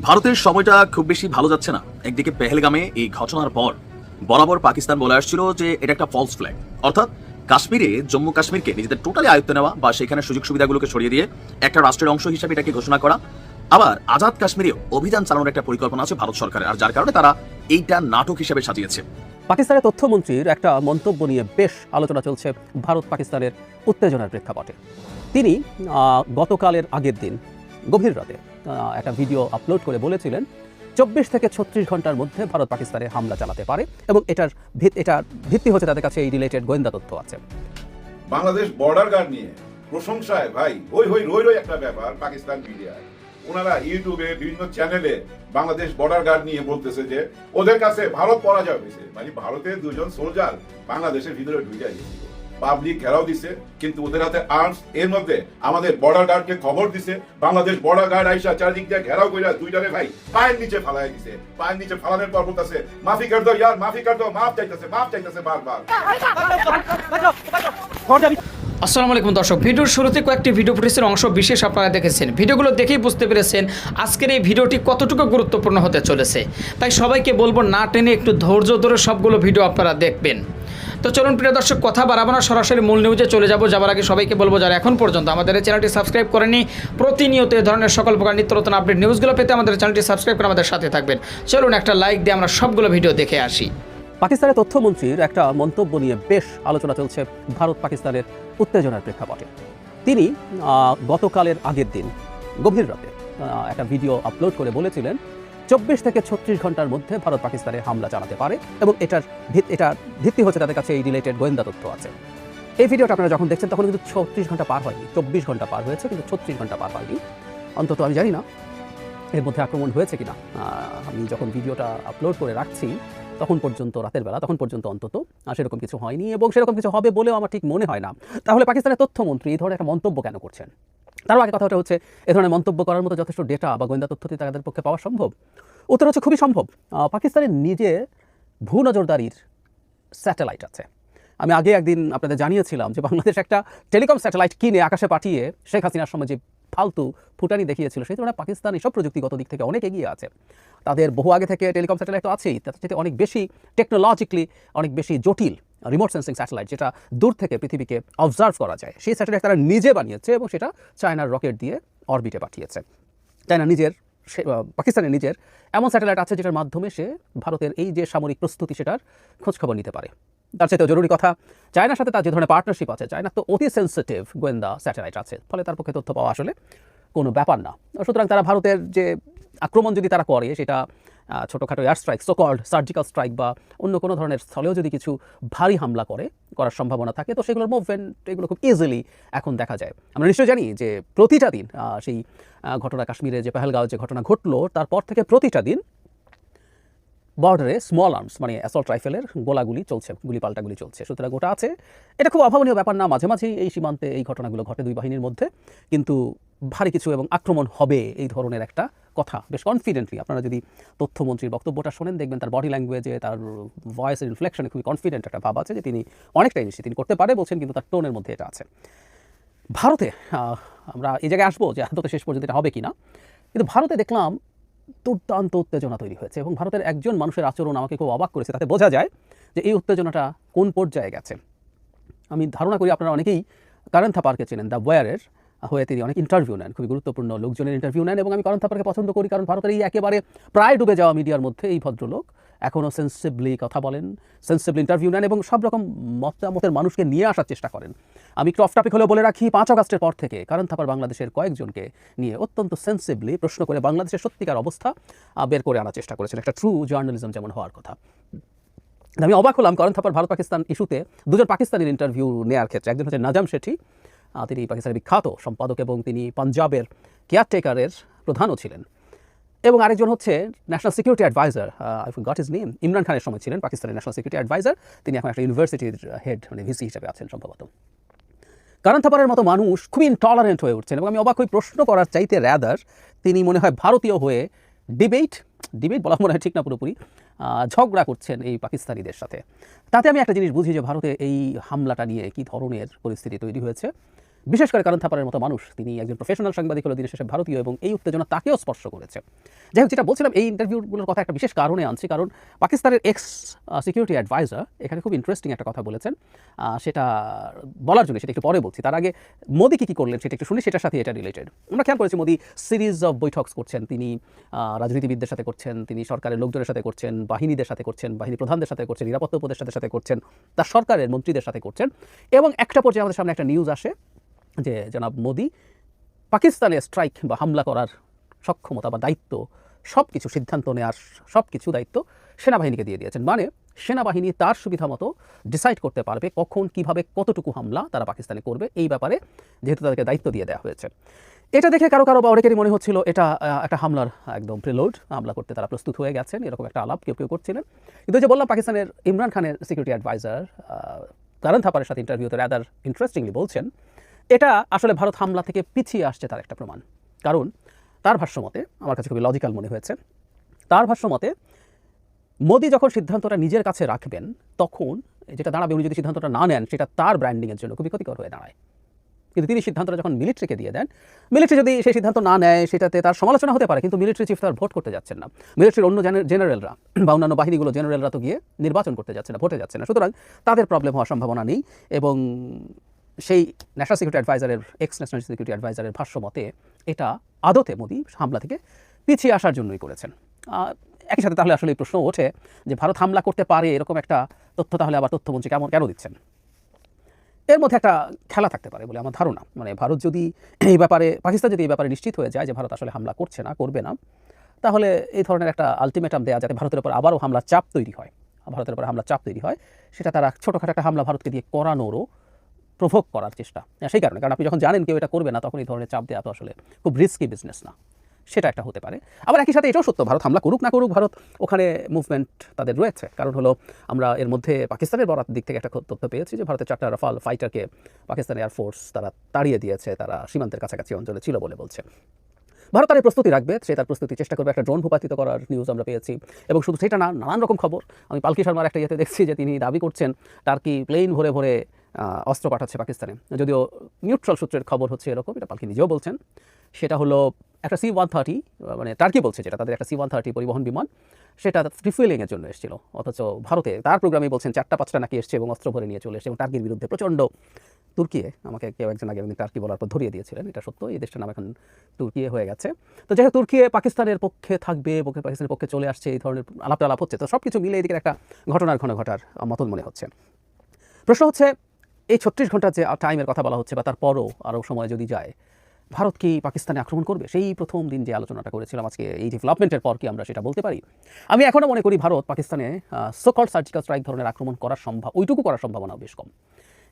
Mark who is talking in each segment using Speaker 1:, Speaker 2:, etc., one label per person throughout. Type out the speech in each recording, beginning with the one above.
Speaker 1: ভারতের সময়টা খুব বেশি ভালো যাচ্ছে না। একদিকে পেহেলগামে এই ঘটনার পর বরাবর পাকিস্তান বলে আসছিল যে এটা একটা ফলস ফ্ল্যাগ অর্থাৎ কাশ্মীরে, জম্মু কাশ্মীরকে নিজেদের টোটালি আয়ত্তে নেওয়া বা সেখানে সুযোগ সুবিধাগুলোকে সরিয়ে দিয়ে একটা রাষ্ট্রের অংশ হিসাবে এটাকে ঘোষণা করা। আবার আজাদ কাশ্মীরেও অভিযান চালানোর একটা পরিকল্পনা আছে ভারত সরকারের, আর যার কারণে তারা এইটা নাটক হিসেবে সাজিয়েছে।
Speaker 2: পাকিস্তানের তথ্যমন্ত্রীর একটা মন্তব্য নিয়ে বেশ আলোচনা চলছে ভারত পাকিস্তানের উত্তেজনার প্রেক্ষাপটে। তিনি গতকালের আগের দিন, গভীর রাতে একটা ভিডিও আপলোড করে বলেছিলেন, চব্বিশ থেকে ছত্রিশ ঘণ্টার মধ্যে ভারত পাকিস্তানে হামলা চালাতে পারে এবং এটার এটার ভিত্তি হচ্ছে তাদের কাছে এই রিলেটেড গোয়েন্দা তথ্য আছে।
Speaker 3: বাংলাদেশ বর্ডার গার্ড নিয়ে প্রশংসায়, ভাই ওই হই, রই রই একটা ব্যাপার পাকিস্তান মিডিয়ায় ওনারা ইউটিউবে, বিভিন্ন চ্যানেলে বাংলাদেশ বর্ডার গার্ড নিয়ে বলতেছে যে, ওদের কাছে ভারত পরাজয় হয়েছে। মানে ভারতের দুজন সোলজার বাংলাদেশের ভিতরে ঢুকে গেছিল। পাবলিক ঘেরাও দিছে, কিন্তু ওদের হাতে আর্মস এর মধ্যে আমাদের বর্ডার গার্ডকে খবর দিছে, বাংলাদেশ বর্ডার গার্ড আইসা চারদিক দিয়ে ঘেরাও কইরা দুইটারে ভাই পায়ের নিচে ফালাই দিছে। পায়ের নিচে ফালানোর পর বলতেছে, মাফি কর দাও ইয়ার, মাফি কর দাও, মাফ চাইতেছে মাফ চাইতেছে বারবার।
Speaker 4: আসসালামু আলাইকুম দর্শক, ভিডিওর শুরুতে কয়েকটি ভিডিও ফুটেজের অংশ বিশেষ আপনারা দেখেছেন। ভিডিওগুলো দেখেই বুঝতে পেরেছেন আজকের এই ভিডিওটি কতটুকু গুরুত্বপূর্ণ হতে চলেছে। তাই সবাইকে বলব, না টেনে একটু ধৈর্য ধরে সবগুলো ভিডিও আপনারা দেখবেন। তো চলুন, প্রিয় দর্শক, কথা বাড়াবো না, সরাসরি মূল নিউজে চলে যাব। যাবার আগে সবাইকে বলব যারা এখন পর্যন্ত আমাদের চ্যানেলটি সাবস্ক্রাইব করেনি, প্রতিনিয়ত এই ধরনের সকল প্রকার নিত্য নতুন আপডেট নিউজগুলো পেতে আমাদের চ্যানেলটি সাবস্ক্রাইব করে আমাদের সাথে থাকবেন। চলুন, একটা লাইক দিয়ে আমরা সবগুলো ভিডিও দেখে আসি।
Speaker 2: পাকিস্তানের তথ্যমন্ত্রীর একটা মন্তব্য নিয়ে বেশ আলোচনা চলছে ভারত পাকিস্তানের উত্তেজনার প্রেক্ষাপটে। তিনি গতকালের আগের দিন, গভীর রাতে একটা ভিডিও আপলোড করে বলেছিলেন চব্বিশ থেকে ছত্রিশ ঘণ্টার মধ্যে ভারত পাকিস্তানে হামলা চালাতে পারে এবং এটার এটার ভিত্তি হচ্ছে তাদের কাছে এই রিলেটেড গোয়েন্দা তথ্য আছে। এই ভিডিওটা আপনারা যখন দেখছেন, তখন কিন্তু ছত্রিশ ঘণ্টা পার হয়নি। চব্বিশ ঘণ্টা পার হয়েছে, কিন্তু ছত্রিশ ঘণ্টা পার হয়নি। অন্তত আমি জানি না। এর মধ্যে আক্রমণ হয়েছে কিনা? আমি যখন ভিডিওটা আপলোড করে রাখছি, তখন পর্যন্ত, রাতের বেলা, তখন পর্যন্ত অন্তত সেরকম কিছু হয়নি এবং সেরকম কিছু হবে বলেও আমার ঠিক মনে হয় না। তাহলে পাকিস্তানের তথ্যমন্ত্রী এই ধরনের একটা মন্তব্য কেন করছেন? তারও আগে কথাটা হচ্ছে, এ ধরনের মন্তব্য করার মতো যথেষ্ট ডেটা বা গোয়েন্দা তথ্য কি তাদের পক্ষে পাওয়া সম্ভব? উত্তর হচ্ছে, খুবই সম্ভব। পাকিস্তানের নিজে ভূ নজরদারির স্যাটেলাইট আছে। আমি আগে একদিন আপনাদের জানিয়েছিলাম যে বাংলাদেশ একটা টেলিকম স্যাটেলাইট কিনে আকাশে পাঠিয়ে শেখ হাসিনার সময় যে ফালতু ফুটানি দেখিয়েছিল। সেই তুলনায় পাকিস্তান এসব প্রযুক্তিগত দিক থেকে অনেক এগিয়ে আছে। তাদের বহু আগে থেকে টেলিকম স্যাটেলাইট তো আছেই, তার সাথে অনেক বেশি টেকনোলজিক্যালি অনেক বেশি জটিল রিমোট সেন্সিং স্যাটেলাইট যেটা দূর থেকে পৃথিবীকে অবজার্ভ করা যায়। সেই স্যাটেলাইট তারা নিজে বানিয়েছে এবং সেটা চায়নার রকেট দিয়ে অরবিটে পাঠিয়েছে। চায়না নিজের, সে- পাকিস্তানের নিজের এমন স্যাটেলাইট আছে যেটার মাধ্যমে সে ভারতের এই যে সামরিক প্রস্তুতি সেটার খোঁজখবর নিতে পারে। তার চাইতেও জরুরি কথা। চায়নার সাথে তার যে ধরনের পার্টনারশিপ আছে চায়নার তো অতি সেন্সিটিভ গোয়েন্দা স্যাটেলাইট আছে, ফলে তার পক্ষে তথ্য পাওয়া আসলে কোনো ব্যাপার না। সুতরাং তারা ভারতের যে আক্রমণ যদি তারা করে, সেটা ছোটোখাটো air strike so called surgical strike বা অন্য কোনো ধরনের স্থলেও যদি কিছু ভারী হামলা করে, করার সম্ভাবনা থাকে, তো সেগুলোর মুভমেন্ট এগুলো খুব ইজিলি এখন দেখা যায়। আমরা নিশ্চয়ই জানি যে প্রতিটা দিন সেই ঘটনা কাশ্মীরে যে পেহেলগাঁও যে ঘটনা ঘটলো, তারপর থেকে প্রতিটা দিন বর্ডারে স্মল আর্মস মানে অ্যাসল্ট রাইফেলের গোলাগুলি চলছে গুলি পাল্টাগুলি চলছে। সুতরাং ওটা আছে। এটা খুব অভাবনীয় ব্যাপার না, মাঝে মাঝেই এই সীমান্তে এই ঘটনাগুলো ঘটে দুই বাহিনীর মধ্যে। কিন্তু ভারী কিছু এবং আক্রমণ হবে এই ধরনের একটা কথা বেশ কনফিডেন্টলি আপনারা যদি তথ্যমন্ত্রীর বক্তব্যটা শোনেন, দেখবেন তার বডি ল্যাঙ্গুয়েজে তার ভয়েসের ইনফ্লেকশনে খুবই কনফিডেন্ট একটা ভাব আছে যে তিনি অনেকটাই নিশ্চিত তিনি করতে পারে বলছেন, কিন্তু তার টোনের মধ্যে এটা আছে। ভারতে আমরা এই জায়গায় আসব যে আদতে শেষ পর্যন্ত এটা হবে কিনা। কিন্তু ভারতে দেখলাম দুর্দান্ত উত্তেজনা তৈরি হয়েছে এবং ভারতের একজন মানুষের আচরণ আমাকে খুব অবাক করেছে। তাতে বোঝা যায় যে এই উত্তেজনাটা কোন পর্যায়ে গেছে। আমি ধারণা করি আপনারা অনেকেই কারণ পার্কে চেনেন, দ্য ওয়ারের হয়ে তিনি অনেক ইন্টারভিউ নেন, খুবই গুরুত্বপূর্ণ লোকজনের ইন্টারভিউ নেন এবং আমি কারণ থাপারকে পছন্দ করি কারণ ভারতের এই একেবারে প্রায় ডুবে যাওয়া মিডিয়ার মধ্যে এই ভদ্রলোক। এখনও সেন্সিবলি কথা বলেন সেন্সিবলি ইন্টারভিউ নেন এবং সব রকম মতামতের মানুষকে নিয়ে আসার চেষ্টা করেন। আমি একটু অফ টপিক হলেও বলে রাখি, পাঁচ আগস্টের পর থেকে কারণ থাপার বাংলাদেশের কয়েকজনকে নিয়ে অত্যন্ত সেন্সিবলি প্রশ্ন করে বাংলাদেশের সত্যিকার অবস্থা বের করে আনার চেষ্টা করেছেন একটা ট্রু জার্নালিজম যেমন হওয়ার কথা। আমি অবাক হলাম কারণ থাপার ভারত পাকিস্তান ইস্যুতে দুজন পাকিস্তানের ইন্টারভিউ নেওয়ার ক্ষেত্রে, একজন হচ্ছে নাজাম শেঠি তিনি পাকিস্তানের বিখ্যাত সম্পাদক এবং তিনি পাঞ্জাবের কেয়ারটেকারের প্রধানও ছিলেন। এবং আরেকজন হচ্ছে national security adviser I got is name Imran খানের সময় ছিলেন, পাকিস্তানের ন্যাশনাল সিকিউরিটি অ্যাডভাইজার তিনি এখন একটা ইউনিভার্সিটির হেড মানে ভিসি হিসাবে আছেন সম্ভবত। কারণ থাপারের মতো মানুষ খুবই ইনটলারেন্ট হয়ে উঠছেন এবং আমি অবাক হয়ে প্রশ্ন করার চাইতে র্যাদার তিনি মনে হয় ভারতীয় হয়ে ডিবেট ডিবেট বলা মনে হয় ঠিক না পুরোপুরি ঝগড়া করছেন এই পাকিস্তানিদের সাথে। তাতে আমি একটা জিনিস বুঝি যে ভারতে এই হামলাটা নিয়ে কি ধরনের পরিস্থিতি তৈরি হয়েছে। বিশেষ করে কারণ থাপারের মতো মানুষ। তিনি একজন প্রফেশনাল সাংবাদিক হলো, দিনের শেষে ভারতীয় এবং এই উত্তেজনা তাকেও স্পর্শ করেছে। যাই হোক, যেটা বলছিলাম, এই ইন্টারভিউগুলোর কথা একটা বিশেষ কারণে আনছি, কারণ পাকিস্তানের এক্স সিকিউরিটি অ্যাডভাইজার এখানে খুব ইন্টারেস্টিং একটা কথা বলেছেন। সেটা বলার জন্য, সেটা একটু পরে বলছি। তার আগে মোদি কী কী করলেন সেটা একটু শুনি, সেটার সাথে এটা রিলেটেড আমরা খেয়াল করেছি, মোদি সিরিজ অফ বৈঠকস করছেন, তিনি রাজনীতিবিদদের সাথে করছেন, তিনি সরকারের লোকজনের সাথে করছেন, বাহিনীদের সাথে করছেন, বাহিনী প্রধানদের সাথে করছেন, নিরাপত্তা উপদেষ্টাদের সাথে করছেন, তার সরকারের মন্ত্রীদের সাথে করছেন। এবং একটা পর্যায়ে আমাদের সামনে একটা নিউজ আসে যে জনাব মোদি পাকিস্তানে স্ট্রাইক বা হামলা করার সক্ষমতা বা দায়িত্ব সব কিছু সিদ্ধান্ত নেওয়ার সব কিছু দায়িত্ব সেনাবাহিনীকে দিয়ে দিয়েছেন। মানে সেনাবাহিনী তার সুবিধা মতো ডিসাইড করতে পারবে কখন, কীভাবে, কতটুকু হামলা তারা পাকিস্তানে করবে, এই ব্যাপারে যেহেতু তাদেরকে দায়িত্ব দিয়ে দেওয়া হয়েছে। এটা দেখে কারও কারও বা অনেকেরই মনে হচ্ছিল এটা একটা হামলার একদম প্রিলোড হামলা করতে তারা প্রস্তুত হয়ে গেছেন, এরকম একটা আলাপ কেউ কেউ করছিলেন। কিন্তু যে বললাম, পাকিস্তানের ইমরান খানের সিকিউরিটি অ্যাডভাইজার কারণ থাপারের সাথে ইন্টারভিউতে রাদার ইন্টারেস্টিংলি বলছেন এটা আসলে ভারত হামলা থেকে পিছিয়ে আসছে তার একটা প্রমাণ। কারণ তার ভাষ্যমতে আমার কাছে খুবই লজিক্যাল মনে হয়েছে, তার ভাষ্যমতে মোদি যখন সিদ্ধান্তটা নিজের কাছে রাখবেন, তখন যেটা দাঁড়াবে উনি যদি সিদ্ধান্তটা না নেন, সেটা তার ব্র্যান্ডিংয়ের জন্য খুবই ক্ষতিকর হয়ে দাঁড়ায়। কিন্তু তিনি সিদ্ধান্তটা যখন মিলিটারিকে দিয়ে দেন মিলিটারি যদি সেই সিদ্ধান্ত না নেয়, সেটাতে তার সমালোচনা হতে পারে, কিন্তু মিলিটারি চিফ তার ভোট করতে যাচ্ছেন না। মিলিটারির অন্য জেনে- জেনারেলরা বা অন্যান্য বাহিনীগুলো জেনারেলরা তো গিয়ে নির্বাচন করতে যাচ্ছে না ভোটে যাচ্ছে না। সুতরাং তাদের প্রবলেম হওয়ার সম্ভাবনা নেই এবং সেই ন্যাশনাল সিকিউরিটি অ্যাডভাইজারের এক্স ন্যাশনাল সিকিউরিটি অ্যাডভাইজারের ভাষ্য মতে এটা আদতে মোদি হামলা থেকে পিছিয়ে আসার জন্যই করেছেন। একই সাথে তাহলে আসলে এই প্রশ্ন ওঠে যে ভারত হামলা করতে পারে এরকম একটা তথ্য তাহলে আবার তথ্যমন্ত্রী কেমন, কেন দিচ্ছেন? এর মধ্যে একটা খেলা থাকতে পারে বলে আমার ধারণা। মানে ভারত যদি এই ব্যাপারে, পাকিস্তান যদি এই ব্যাপারে নিশ্চিত হয়ে যায় যে ভারত আসলে হামলা করছে না, করবে না, তাহলে এই ধরনের একটা আলটিমেটাম দেওয়া যাতে ভারতের উপর আবারও হামলার চাপ তৈরি হয়। ভারতের উপর হামলার চাপ তৈরি হয়, সেটা তারা ছোটোখাটো একটা হামলা ভারতকে দিয়ে করানোরও প্রভোগ করার চেষ্টা। সেই কারণে। কারণ আপনি যখন জানেন কেউ এটা করবে না, তখন এই ধরনের চাপ দেওয়া তো আসলে খুব রিস্কি বিজনেস না। সেটা একটা হতে পারে। আবার একই সাথে এটাও সত্য, ভারত হামলা করুক না করুক, ভারত ওখানে মুভমেন্ট তাদের রয়েছে। কারণ হলো, আমরা এর মধ্যে পাকিস্তানের বরাত দিক থেকে একটা তথ্য পেয়েছি যে, ভারতের চারটা রাফাল ফাইটারকে পাকিস্তান এয়ারফোর্স তারা তাড়িয়ে দিয়েছে, তারা সীমান্তের কাছাকাছি অঞ্চলে ছিল বলে বলছে। ভারত তার প্রস্তুতি রাখবে, সে তার প্রস্তুতি চেষ্টা করবে একটা ড্রোন ভূপাতিত করার নিউজ আমরা পেয়েছি। এবং শুধু সেটা না, নানান রকম খবর। আমি পালকি শর্মার একটা ইয়েতে দেখছি যে, তিনি দাবি করছেন, টার্কি প্লেন ভরে ভরে অস্ত্র পাঠাচ্ছে পাকিস্তানে। যদিও নিউট্রাল সূত্রের খবর হচ্ছে এরকম, এটা পালকি নিজেও বলছেন। সেটা হলো একটা সি ওয়ান থার্টি মানে টার্কি বলছে যেটা, তাদের একটা সি ওয়ান থার্টি পরিবহন বিমান, সেটা রিফুয়েলিংয়ের জন্য এসেছিল। অথচ ভারতে তার প্রোগ্রামে বলছেন, চারটা, পাঁচটা নাকি এসছে এবং অস্ত্র ভরে নিয়ে চলে এসছে এবং টার্কির বিরুদ্ধে প্রচণ্ড তুর্কিয়ে, আমাকে কেউ একজন আগে একদিন টার্কি বলার পর ধরিয়ে দিয়েছিলেন, এটা সত্য, এই দেশটার নাম এখন তুর্কিয়ে হয়ে গেছে। তো যাই হোক, তুর্কিয়ে পাকিস্তানের পক্ষে থাকবে, পক্ষে, পাকিস্তানের পক্ষে চলে আসছে, এই ধরনের আলাপ আলাপ হচ্ছে। তো সব কিছু মিলে এদিকে একটা ঘটনার ঘন ঘটার মতন মনে হচ্ছে। প্রশ্ন হচ্ছে এই ছত্রিশ ঘণ্টার যে টাইমের কথা বলা হচ্ছে বা তারপরও আরও সময় যদি যায়, ভারত কি পাকিস্তানে আক্রমণ করবে? সেই প্রথম দিন যে আলোচনাটা করেছিলাম আজকে, এই ডেভেলপমেন্টের পর কি আমরা সেটা বলতে পারি। আমি এখনও মনে করি ভারত পাকিস্তানে সোকল সার্জিক্যাল স্ট্রাইক ধরনের আক্রমণ করার সম্ভব ওইটুকু করার সম্ভাবনা বেশ কম।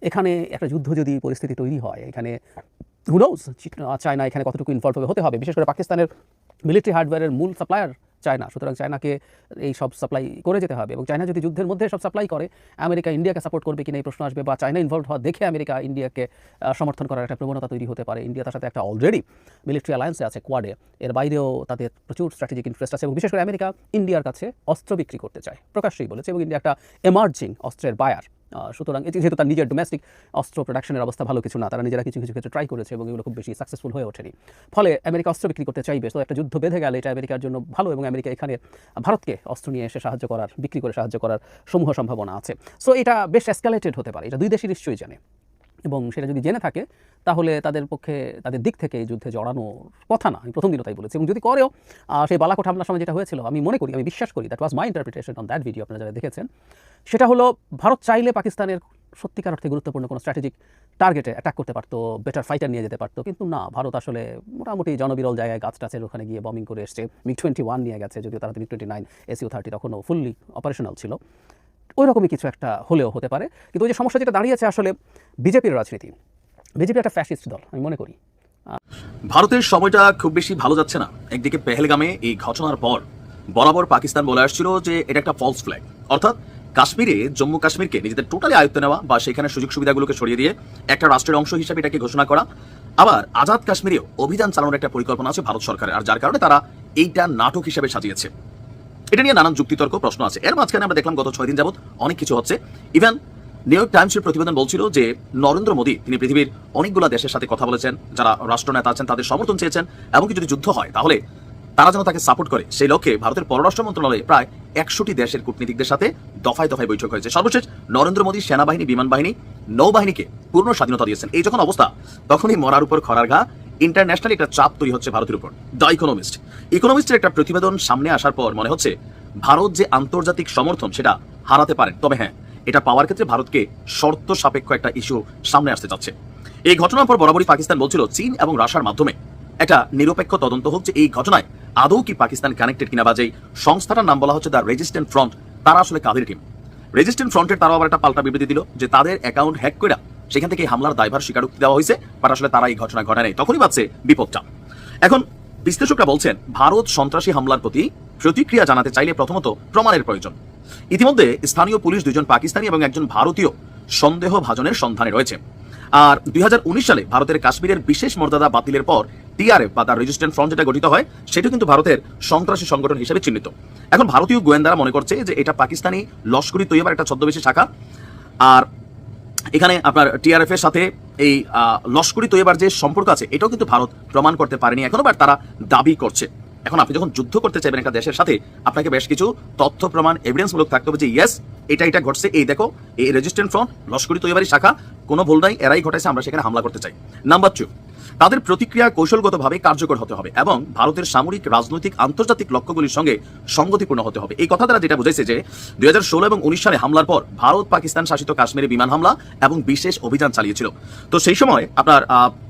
Speaker 2: এখানে একটা যুদ্ধ যদি পরিস্থিতি তৈরি হয়, এখানে হুনোজ চায়না এখানে কতটুকু ইনভলভ হবে, হতে হবে। বিশেষ করে পাকিস্তানের মিলিটারি হার্ডওয়্যারের মূল সাপ্লায়ার চায়না। সুতরাং চায়নাকে এই সব সাপ্লাই করে যেতে হবে এবং চায়না যদি যুদ্ধের মধ্যে সব সাপ্লাই করে, আমেরিকা ইন্ডিয়াকে সাপোর্ট করবে কিনা এই প্রশ্ন আসবে বা চায়না ইনভলভ হওয়া দেখে আমেরিকা ইন্ডিয়াকে সমর্থন করার একটা প্রবণতা তৈরি হতে পারে। ইন্ডিয়া তার সাথে একটা অলরেডি মিলিটারি অ্যালায়েন্সে আছে কোয়াডে এর বাইরেও তাদের প্রচুর স্ট্র্যাটেজিক ইন্টারেস্ট আছে এবং বিশেষ করে আমেরিকা ইন্ডিয়ার কাছে অস্ত্র বিক্রি করতে চায়। প্রকাশ্যেই বলেছে এবং ইন্ডিয়া একটা এমার্জিং অস্ত্রের বায়ার সুতরাং এটি যেহেতু তার নিজের ডোমেস্টিক অস্ত্র প্রোডাকশনের অবস্থা ভালো কিছু না, তারা নিজেরা কিছু কিছু ক্ষেত্রে ট্রাই করেছে এবং এগুলো খুব বেশি সাকসেসফুল হয়ে ওঠেনি। ফলে আমেরিকা অস্ত্র বিক্রি করতে চাইবে। তো একটা যুদ্ধ বেঁধে গেলে এটা আমেরিকার জন্য ভালো এবং আমেরিকা এখানে ভারতকে অস্ত্র নিয়ে এসে সাহায্য করার, বিক্রি করে সাহায্য করার সমূহ সম্ভাবনা আছে। সো এটা বেশ এসকালেটেড হতে পারে। এটা দুই দেশই নিশ্চয়ই জানে। এবং সেটা যদি জেনে থাকে, তাহলে তাদের পক্ষে, তাদের দিক থেকে যুদ্ধে জড়ানোর কথা না। আমি প্রথম দিনও তাই বলেছি। এবং যদি করেও সেই বালাকোট হামলার সময় যেটা হয়েছিল, আমি মনে করি, আমি বিশ্বাস করি that was my interpretation on that video আপনারা যারা দেখেছেন, সেটা হলো ভারত চাইলে পাকিস্তানের সত্যিকার অর্থে গুরুত্বপূর্ণ কোনো স্ট্র্যাটেজিক টার্গেটে অ্যাটাক করতে পারতো বেটার ফাইটার নিয়ে যেতে পারতো, কিন্তু না, ভারত আসলে মোটামুটি জনবিরল জায়গায় গাছ টাছের ওখানে গিয়ে বমিং করে এসছে। মিগ টোয়েন্টি ওয়ান নিয়ে গেছে, যদিও তারা MiG twenty nine SU thirty তখনও ফুললি অপারেশনাল ছিল। ওই রকমই কিছু একটা হলেও হতে পারে। কিন্তু ওই যে সমস্যা যেটা দাঁড়িয়েছে আসলে বিজেপির রাজনীতি। বিজেপি একটা ফ্যাসিস্ট দল, আমি মনে করি।
Speaker 1: ভারতের সময়টা খুব বেশি ভালো যাচ্ছে না। একদিকে পেহেলগামে এই ঘটনার পর বরাবর পাকিস্তান বলে আসছিল যে এটা একটা ফলস ফ্ল্যাগ অর্থাৎ কাশ্মীরে, জম্মু কাশ্মীরকে নিজেদের টোটালি আয়ত্ত নেওয়া বা সেখানে সুযোগ সুবিধাগুলোকে সরিয়ে দিয়ে একটা রাষ্ট্রের অংশ হিসেবে এটাকে ঘোষণা করা। আবার আজাদ কাশ্মীরেও অভিযান চালানোর একটা পরিকল্পনা আছে ভারত সরকারের, আর যার কারণে তারা এইটা নাটক হিসেবে সাজিয়েছে। এটা নিয়ে নানান যুক্তিতর্ক প্রশ্ন আছে। এর মাঝখানে আমরা দেখলাম গত ছয় দিন যাবত অনেক কিছু হচ্ছে। ইভেন নিউ ইয়র্ক টাইমসের প্রতিবেদন বলছিল যে, নরেন্দ্র মোদী, তিনি পৃথিবীর অনেকগুলো দেশের সাথে কথা বলেছেন, যারা রাষ্ট্রনেতা আছেন, তাদের সমর্থন চেয়েছেন, এমনকি যদি যুদ্ধ হয়, তাহলে তারা যেন তাকে সাপোর্ট করে। সেই লক্ষ্যে ভারতের পররাষ্ট্র মন্ত্রণালয়ে প্রায় একশোটি দেশের কূটনীতিকদের সাথে দফায় দফায় বৈঠক হয়েছে। সর্বশেষ, নরেন্দ্র মোদী সেনাবাহিনী, বিমান বাহিনী, নৌবাহিনীকে পূর্ণ স্বাধীনতা দিয়েছেন। এই যখন অবস্থা, তখনই মরার উপর খরার ঘা ইন্টারন্যাশনাল একটা চাপ তৈরি হচ্ছে ভারতের উপর। দ্য ইকোনমিস্ট ইকোনমিস্টের একটা প্রতিবেদন সামনে আসার পর মনে হচ্ছে, ভারত যে আন্তর্জাতিক সমর্থন সেটা হারাতে পারে। তবে হ্যাঁ এটা পাওয়ার ক্ষেত্রে ভারতকে শর্ত সাপেক্ষ একটা ইস্যু সামনে আসতে যাচ্ছে এই ঘটনার পর বরাবরই পাকিস্তান বলছিল, চীন এবং রাশিয়ার মাধ্যমে একটা নিরপেক্ষ তদন্ত হোক যে এই ঘটনায় আদৌ কি পাকিস্তান কানেক্টেড কিনা বা যেই সংস্থাটার নাম বলা হচ্ছে দ্য রেজিস্ট্যান্ট ফ্রন্ট তারা আসলে কাদের টিম রেজিস্ট্যান্ট ফ্রন্টের তারাও আবার একটা পাল্টা বিবৃতি দিল যে তাদের অ্যাকাউন্ট হ্যাক করে সেখান থেকে হামলার দায়ভার স্বীকারোক্তি দেওয়া হয়েছে, বাট আসলে তারা এই ঘটনা ঘটায় নাই। তখনই পাচ্ছে বিপদটা। এখন বিশ্লেষকরা বলছেন, ভারত সন্ত্রাসী হামলার প্রতি প্রতিক্রিয়া জানাতে চাইলে প্রথমত প্রমাণের প্রয়োজন। ইতিমধ্যে স্থানীয় পুলিশ দুজন পাকিস্তানি এবং একজন ভারতীয় সন্দেহ ভাজনের সন্ধানে রয়েছে। আর দুই হাজার উনিশ সালে ভারতের কাশ্মীরের বিশেষ মর্যাদা বাতিলের পর টিআরএফ বা তার রেজিস্ট্যান্ট ফ্রন্ট যেটা গঠিত হয়, সেটা কিন্তু ভারতের সন্ত্রাসী সংগঠন হিসেবে চিহ্নিত। এখন ভারতীয় গোয়েন্দারা মনে করছে যে এটা পাকিস্তানি লস্করি তৈয়বার, একটা ছদ্মবেশী শাখা। আর এখানে আপনার টিআরএফ এর সাথে এই লস্করি তৈবার যে সম্পর্ক আছে, এটাও কিন্তু ভারত প্রমাণ করতে পারেনি। এখনও বাট তারা দাবি করছে। এখন আপনি যখন যুদ্ধ করতে চাইবেন একটা দেশের সাথে, আপনাকে বেশ কিছু তথ্য, প্রমাণ এভিডেন্স মূলক থাকতে হবে যে ইয়েস এটা এটা ঘটছে। এই দেখো, এই রেজিস্ট্যান্ট ফ্রন্ট লস্করি তৈবারি শাখা, কোনো ভুল নাই, এরাই ঘটাইছে, আমরা সেখানে হামলা করতে চাই। নাম্বার টু তাদের প্রতিক্রিয়া কৌশলগতভাবে কার্যকর হতে হবে এবং ভারতের সামরিক, রাজনৈতিক, আন্তর্জাতিক লক্ষ্যগুলির সঙ্গে সঙ্গতিপূর্ণ হতে হবে। এই কথা দ্বারা যেটা বুঝেছে যে, দুই এবং উনিশ সালে হামলার পর ভারত, পাকিস্তান শাসিত কাশ্মীরে বিমান হামলা এবং বিশেষ অভিযান চালিয়েছিল। তো সেই সময় আপনার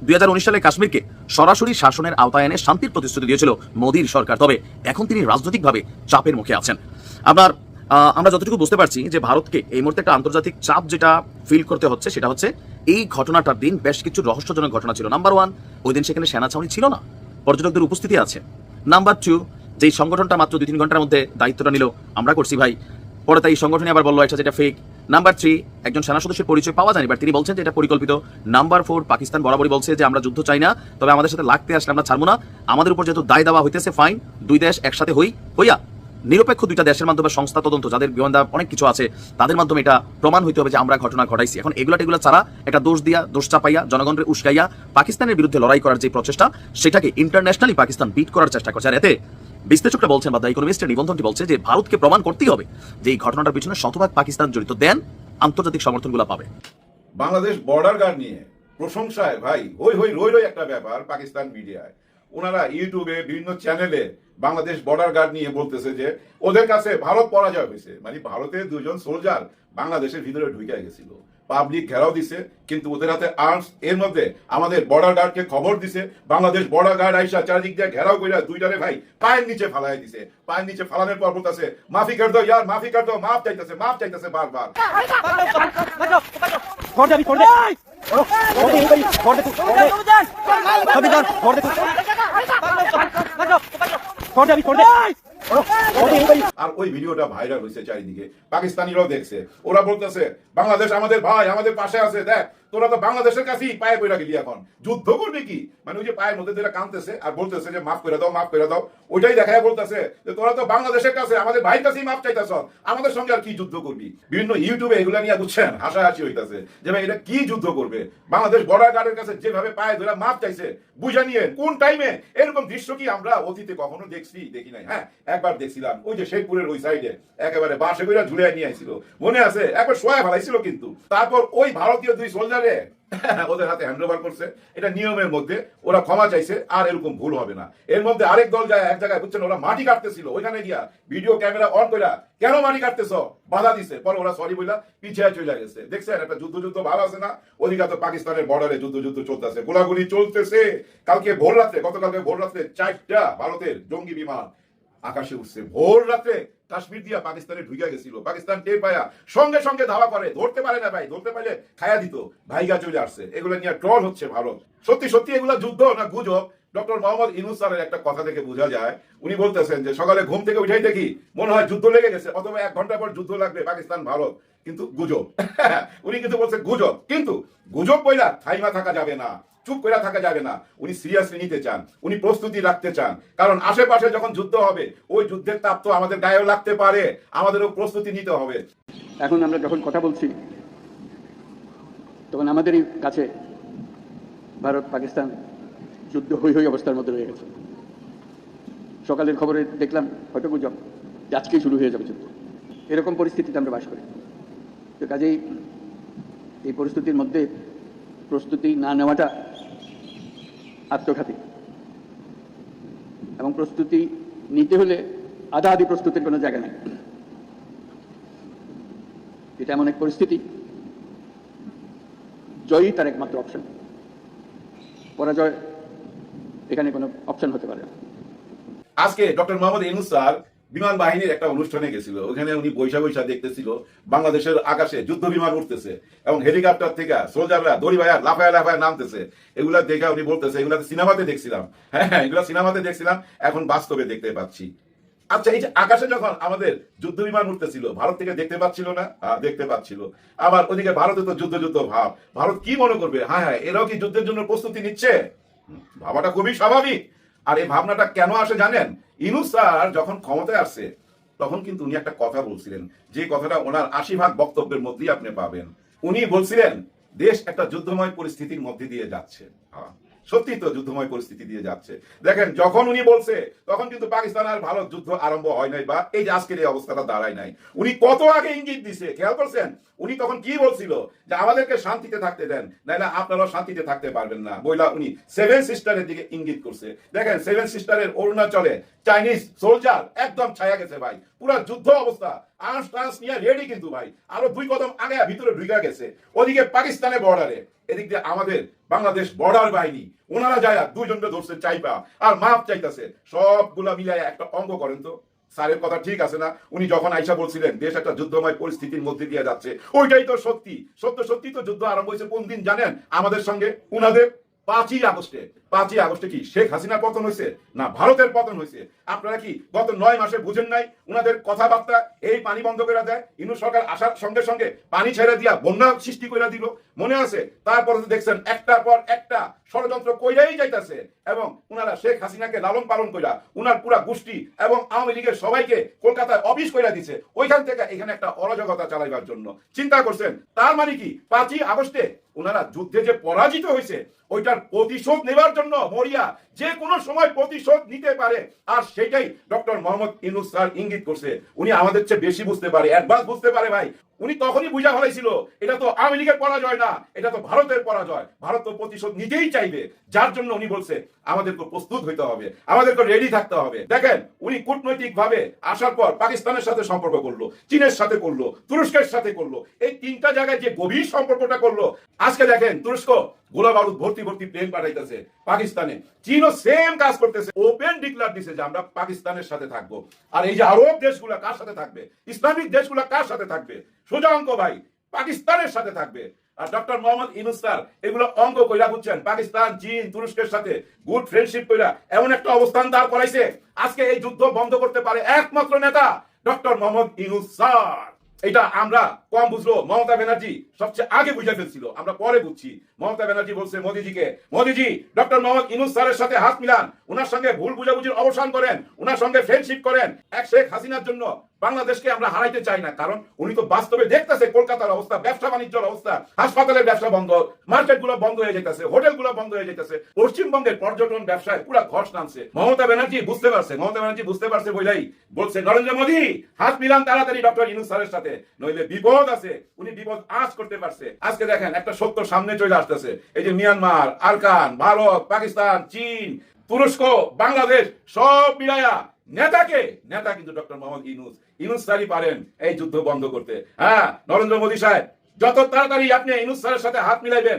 Speaker 1: দুই হাজার উনিশ সালে কাশ্মীরকে সরাসরি শাসনের আওতায় এনে শান্তির প্রতিশ্রুতি দিয়েছিল মোদীর সরকার। তবে এখন তিনি রাজনৈতিকভাবে চাপের মুখে আছেন। আপনার আমরা যতটুকু বুঝতে পারছি যে ভারতকে এই মুহূর্তে একটা আন্তর্জাতিক চাপ যেটা ফিল করতে হচ্ছে সেটা হচ্ছে এই ঘটনাটার দিন বেশ কিছু রহস্যজনক ঘটনা ছিল। নাম্বার ওয়ান ওই দিন সেখানে সেনা ছাউনি ছিল না। পর্যটকদের উপস্থিতি আছে। নাম্বার টু যেই সংগঠনটা মাত্র দুই তিন ঘণ্টার মধ্যে দায়িত্বটা নিল, আমরা করছি ভাই। পরে তাই সংগঠনে আবার বলল এটা যেটা ফেক নাম্বার থ্রি একজন সেনা সদস্যের পরিচয় পাওয়া যায়নি বাট তিনি বলছেন যে এটা পরিকল্পিত। নাম্বার ফোর পাকিস্তান বরাবরই বলছে যে আমরা যুদ্ধ চাই না, তবে আমাদের সাথে লাগতে আসলে আমরা ছাড়বো না। আমাদের উপর যেহেতু দায় দেওয়া হইতেছে ফাইন দুই দেশ একসাথে হই, হইয়া নিরপেক্ষ দুইটা দেশের মাধ্যমে সংস্থা, তদন্ত, যাদের গোয়েন্দা অনেক কিছু আছে, তাদের মাধ্যমে এটা প্রমাণ হইতে হবে যে আমরা ঘটনা ঘটাইছি। এখন এগুলা টেগুলা ছাড়া একটা দোষ দিয়া, দোষ চাপাইয়া, জনগণের উস্কাইয়া পাকিস্তানের বিরুদ্ধে লড়াই করার যে প্রচেষ্টা, সেটাকে ইন্টারন্যাশনালি পাকিস্তান বিট করার চেষ্টা করছে। আর এতে বিশ্লেষকরা বলছেন বা দ্য ইকোনমিস্টের নিবন্ধনটি বলছে যে ভারতকে প্রমাণ করতেই হবে যে এই ঘটনাটার পিছনে শতভাগ পাকিস্তান জড়িত। দেন আন্তর্জাতিক সমর্থনগুলো পাবে।
Speaker 3: বাংলাদেশ বর্ডার গার্ড নিয়ে প্রশংসায়, ভাই, হই হই, রই রই একটা ব্যাপার পাকিস্তান মিডিয়ায় ওনারা ইউটিউবে বিভিন্ন চ্যানেলে বাংলাদেশ বর্ডার গার্ড নিয়ে বলতেছে যে ওদের কাছে ভারত পরাজয় হয়েছে। মানে ভারতের দুজন সোলজার বাংলাদেশের ভিতরে ঢুকে গেছিল। পাবলিক ঘেরাও দিছে কিন্তু ওদের হাতে আর্মস এর মধ্যে আমাদের বর্ডার গার্ডকে খবর দিছে বাংলাদেশ বর্ডার গার্ড আইসা চারিদিক দিয়ে ঘেরাও করে দুইটারে ভাই পায়ের নিচে ফালাই দিছে। পায়ের নিচে ফালানোর পর বলতেছে মাফি কাট দাও ইয়ার মাফি কাট দাও মাফ চাইতেছে মাফ চাইতেছে বারবার।
Speaker 5: ঘর যাবি ঘর দে। ঘর দে ঘর দে।
Speaker 3: আর ওই ভিডিওটা ভাইরাল হয়েছে চারিদিকে। পাকিস্তানিরাও দেখছে। ওরা বলতেছে বাংলাদেশ আমাদের ভাই আমাদের পাশে আছে দেখ। তোরা তো বাংলাদেশের কাছেই পায়ে পড়া গেলি এখন। যুদ্ধ করবি কি? মানে ওই যে পায়ের মধ্যে যেটা কাঁদতেছে আর বলতেছে যে, মাফ করে দাও, মাফ করে দাও। ওইটাই দেখায় বলতেছে যে, তোরা তো বাংলাদেশের কাছে, আমাদের ভাইয়ের কাছেই মাফ চাইতেছ। আমাদের সঙ্গে আর কি যুদ্ধ করবি? বিভিন্ন ইউটিউবে এগুলা নিয়ে বুঝছেন, হাসাহাসি হইতাছে যে, ভাই, এটা কি যুদ্ধ করবে? বাংলাদেশ বর্ডার গার্ডের কাছে যেভাবে পায়ে ধরে মাফ চাইছে, বুঝা নিয়ে কোন টাইমে এরকম দৃশ্য কি আমরা অতীতে কখনো দেখছি, দেখি নাই? হ্যাঁ একবার দেখছিলাম, ওই যে শেখপুরের ওই সাইডে একেবারে বাসে করে ঝুলে নিয়ে আইছিল। মনে আছে, একবার শোয়া ফেলাইছিল কিন্তু। তারপর ওই ভারতীয় দুই সোলজারে ওদের হাতে হ্যান্ড ওভার করছে। এটা নিয়মের মধ্যে, ওরা ক্ষমা চাইছে, আর এরকম ভুল হবে না। এর মধ্যে আরেক দল যায়, এক জায়গায় বুঝছেন, ওরা মাটি কাটতেছিল। ওইখানে গিয়া ভিডিও ক্যামেরা অন কইরা, কেন মাটি কাটতেছ? বাধা দিছে। পরে ওরা সরি বইলা পিছিয়ে চলে গেছে। দেখছেন, একটা যুদ্ধ যুদ্ধ ভালো আছে না? ওদিকে তো পাকিস্তানের বর্ডারে যুদ্ধ যুদ্ধ চলতেছে, গোলাগুলি চলতেছে। কালকে ভোর রাত্রে, গতকালকে ভোর রাত্রে চারটা ভারতের জঙ্গি বিমান আকাশে উঠছে ভোর রাতে কাশ্মীর দিয়া পাকিস্তানে ঢুকে গেছিল। পাকিস্তান টের পায়া সঙ্গে সঙ্গে ধাওয়া করে, ধরতে পারে না ভাই, ধরতে পারলে খায়া দিত, ভাইগা চলে আসছে। এগুলো নিয়ে ট্রল হচ্ছে ভারত সত্যি সত্যি এগুলো যুদ্ধ না গুজব? ডক্টর মোহাম্মদ ইনুস স্যারের একটা কথা থেকে বোঝা যায়। উনি বলতেছেন যে, সকালে ঘুম থেকে উঠাই দেখি মনে হয় যুদ্ধ লেগে গেছে, অথবা এক ঘণ্টা পর যুদ্ধ লাগবে, পাকিস্তান ভারত কিন্তু গুজব। উনি কিন্তু বলছে গুজব, কিন্তু গুজব বইলা থাইমা থাকা যাবে না। চুপ করে থাকা যাবে না। উনি সিরিয়াসলি নিতে চান, উনি প্রস্তুতি রাখতে চান। কারণ আশেপাশে যখন যুদ্ধ হবে, ওই যুদ্ধের তাপ তো আমাদের গায়েও লাগতে পারে। আমাদেরও প্রস্তুতি নিতে হবে।
Speaker 6: এখন আমরা যখন কথা বলছি, তখন আমাদেরই কাছে ভারত, পাকিস্তান যুদ্ধ হই হই অবস্থার মধ্যে রয়ে গেছে। সকালের খবরে দেখলাম, হয়তো গুজব যে আজকেই শুরু হয়ে যাবে যুদ্ধ। এরকম পরিস্থিতিতে আমরা বাস করি। তো কাজেই এই পরিস্থিতির মধ্যে প্রস্তুতি না নেওয়াটা আত্মঘাতী। এবং প্রস্তুতি নিতে হলে আধা আধি প্রস্তুতির কোনো জায়গা নেই। এটা এমন এক পরিস্থিতি, জয়ই তার একমাত্র অপশন পরাজয় এখানে কোনো অপশন হতে পারে
Speaker 3: আজকে ডক্টর মোহাম্মদ ইনুসার বিমান বাহিনীর একটা অনুষ্ঠানে গেছিল। ওখানে উনি বৈশা বৈশা দেখতেছিল। বাংলাদেশের আকাশে যুদ্ধ বিমান উঠতেছে এবং হেলিকপ্টার থেকে সোলজাররা দড়ি ভাইয়া লাফায় লাফায় নামতেছে। এগুলা দেখে উনি বলতেছে এগুলা সিনেমাতে দেখছিলাম। হ্যাঁ হ্যাঁ এগুলা সিনেমাতে দেখছিলাম এখন বাস্তবে দেখতে পাচ্ছি। আচ্ছা এই যে আকাশে যখন আমাদের যুদ্ধ বিমান উঠতেছিল ভারত থেকে দেখতে পাচ্ছিল না? হ্যাঁ, দেখতে পাচ্ছিল। আবার ওদিকে ভারতে তো যুদ্ধ যুদ্ধ ভাব। ভারত কি মনে করবে? হ্যাঁ হ্যাঁ এরাও কি যুদ্ধের জন্য প্রস্তুতি নিচ্ছে? ভাবাটা খুবই স্বাভাবিক। আর এই ভাবনাটা কেন আসে জানেন? ইনু স্যার যখন ক্ষমতায় আসছে তখন কিন্তু উনি একটা কথা বলছিলেন, যে কথাটা ওনার আশি ভাগ বক্তব্যের মধ্যেই আপনি পাবেন। উনি বলছিলেন, দেশ একটা যুদ্ধময় পরিস্থিতির মধ্যে দিয়ে যাচ্ছে। সত্যি তো যুদ্ধময় পরিস্থিতি দিয়ে যাচ্ছে। দেখেন, যখন উনি বলছে, তখন কিন্তু পাকিস্তান আর ভারত যুদ্ধ আরম্ভ হয় নাই বা এই যে আজকের এই অবস্থাটা দাঁড়ায় নাই। উনি কত আগে ইঙ্গিত দিছে, খেয়াল করছেন? উনি তখন কি বলছিল? যে আমাদেরকে শান্তিতে থাকতে দেন, নাইলে আপনারাও শান্তিতে থাকতে পারবেন না। বইলা উনি সেভেন সিস্টারের দিকে ইঙ্গিত করছে। দেখেন, সেভেন সিস্টারের অরুণাচলে চাইনিজ সোলজার একদম ছায়া গেছে ভাই। পুরো যুদ্ধ অবস্থা। আঁশ টাঁশ নিয়ে রেডি কিন্তু ভাই। আরও দুই কদম আগে ভিতরে ঢুকে গেছে। ওদিকে পাকিস্তানের বর্ডারে এদিক দিয়ে আমাদের বাংলাদেশ বর্ডার বাহিনী। ওনারা যায় দুইজনকে ধরছে চাইপা। আর মাপ চাইতেছে। সবগুলা মিলাই একটা অঙ্গ করেন তো। স্যারের কথা ঠিক আছে না? উনি যখন আইসা বলছিলেন, দেশ একটা যুদ্ধময় পরিস্থিতির মধ্যে দিয়ে যাচ্ছে। ওইটাই তো সত্যি। সত্য সত্যি তো যুদ্ধ আরম্ভ হয়েছে কোন দিন জানেন? আমাদের সঙ্গে উনাদের পাঁচই আগস্টে। পাঁচই আগস্টে কি শেখ হাসিনার পতন হয়েছে? না, ভারতের পতন হয়েছে। আপনারা কি গত নয় মাসে বুঝেন নাই? উনাদের কথাবার্তা এই পানি বন্ধ করে দেয়? ইনু সরকার আসার সঙ্গে সঙ্গে পানি ছেড়ে দিয়া বন্যা সৃষ্টি করে দিল। মনে আছে? তারপরে দেখছেন, একটার পর একটা ষড়যন্ত্র কইরাই যাইতাছে। এবং উনারা শেখ হাসিনাকে লালন পালন কইরা উনার পুরা গোষ্ঠী এবং আওয়ামী লীগের সবাইকে কলকাতায় অফিস কইরা দিছে। ওইখান থেকে এখানে একটা অরাজকতা চালাইবার জন্য। চিন্তা করছেন, তার মানে কি? পাঁচই আগস্টে ওনারা যুদ্ধে যে পরাজিত হয়েছে ওইটার প্রতিশোধ নেবার জন্য মরিয়া যে কোনো সময় প্রতিশোধ নিতে পারে। আর সেটাই ডক্টর মোহাম্মদ ইনুস স্যার ইঙ্গিত করছে। উনি আমাদের চেয়ে বেশি বুঝতে পারে অ্যাডভান্স বুঝতে পারে ভাই। উনি তখনই বুঝা ফেলাইছিল, এটা তো আওয়ামী লীগের পরাজয় না, এটা তো ভারতের পরাজয়। ভারত তো প্রতিশোধ নিতেই চাইবে, যার জন্য উনি বলছে, আমাদেরকে প্রস্তুত হইতে হবে, আমাদেরকে রেডি থাকতে হবে। দেখেন, উনি কূটনৈতিক ভাবে আসার পর পাকিস্তানের সাথে সম্পর্ক করল, চীনের সাথে করল, তুরস্কের সাথে করল। এই তিনটা জায়গায় যে গভীর সম্পর্কটা করল, আজকে দেখেন তুরস্ক গোলা বারুদ ভর্তি ভর্তি প্লেন পাঠাইতেছে পাকিস্তানে। চীনও সেম কাজ করতেছে ওপেন ডিক্লার দিছে যে আমরা পাকিস্তানের সাথে থাকব। আর এই যে আরব দেশগুলা কার সাথে থাকবে? ইসলামিক দেশগুলা কার সাথে থাকবে? সোজা অঙ্ক ভাই, পাকিস্তানের সাথে থাকবে। আর ডক্টর মোহাম্মদ ইনুস স্যার, এগুলো অঙ্ক কইরা বুঝছেন, পাকিস্তান, চীন, তুরস্কের সাথে গুড ফ্রেন্ডশিপ কইরা এমন একটা অবস্থান দাঁড় করাইছে। আজকে এই যুদ্ধ বন্ধ করতে পারে একমাত্র নেতা ডক্টর মোহাম্মদ ইনুস স্যার। এটা আমরা কম বুঝলো, মমতা ব্যানার্জি সবচেয়ে আগে বুঝে ফেলছিল, আমরা পরে বুঝছি। মমতা ব্যানার্জি বলছে, মোদিজিকে, মোদিজি, ডক্টর মোহাম্মদ ইনুস স্যারের সাথে হাত মিলান ওনার সঙ্গে ভুল বুঝাবুঝির অবসান করেন ওনার সঙ্গে ফ্রেন্ডশিপ করেন। এক শেখ হাসিনার জন্য বাংলাদেশকে আমরা হারাইতে চাই না, কারণ উনি তো বাস্তবে দেখতেছে কলকাতার অবস্থা, ব্যবসা বাণিজ্যের অবস্থা, হাসপাতালের ব্যবসা বন্ধ মার্কেটগুলো বন্ধ হয়ে যেতেছে হোটেলগুলো বন্ধ হয়ে যেতেছে পশ্চিমবঙ্গের পর্যটন ব্যবসায় পুরো ঘস নামছে। মমতা ব্যানার্জি বুঝতে পারছে, মমতা ব্যানার্জি বুঝতে পারছে বলেই বলছে, নরেন্দ্র মোদী, হাত মিলান তাড়াতাড়ি, ডক্টর ইনুস স্যারের সাথে, নইলে বিপদ আছে। উনি বিপদ আজ করতে পারছে। আজকে দেখেন, একটা সত্য সামনে চলে আসতেছে, এই যে মিয়ানমার, আরকান, ভারত, পাকিস্তান, চীন, তুরস্ক, বাংলাদেশ, সব মিলায়া, নেতাকে, নেতা কিন্তু ডক্টর মোহাম্মদ ইনুস স্যারই পারেন এই যুদ্ধ বন্ধ করতে। হ্যাঁ নরেন্দ্র মোদী সাহেব, যত তাড়াতাড়ি আপনি স্যারের সাথে হাত মিলাইবেন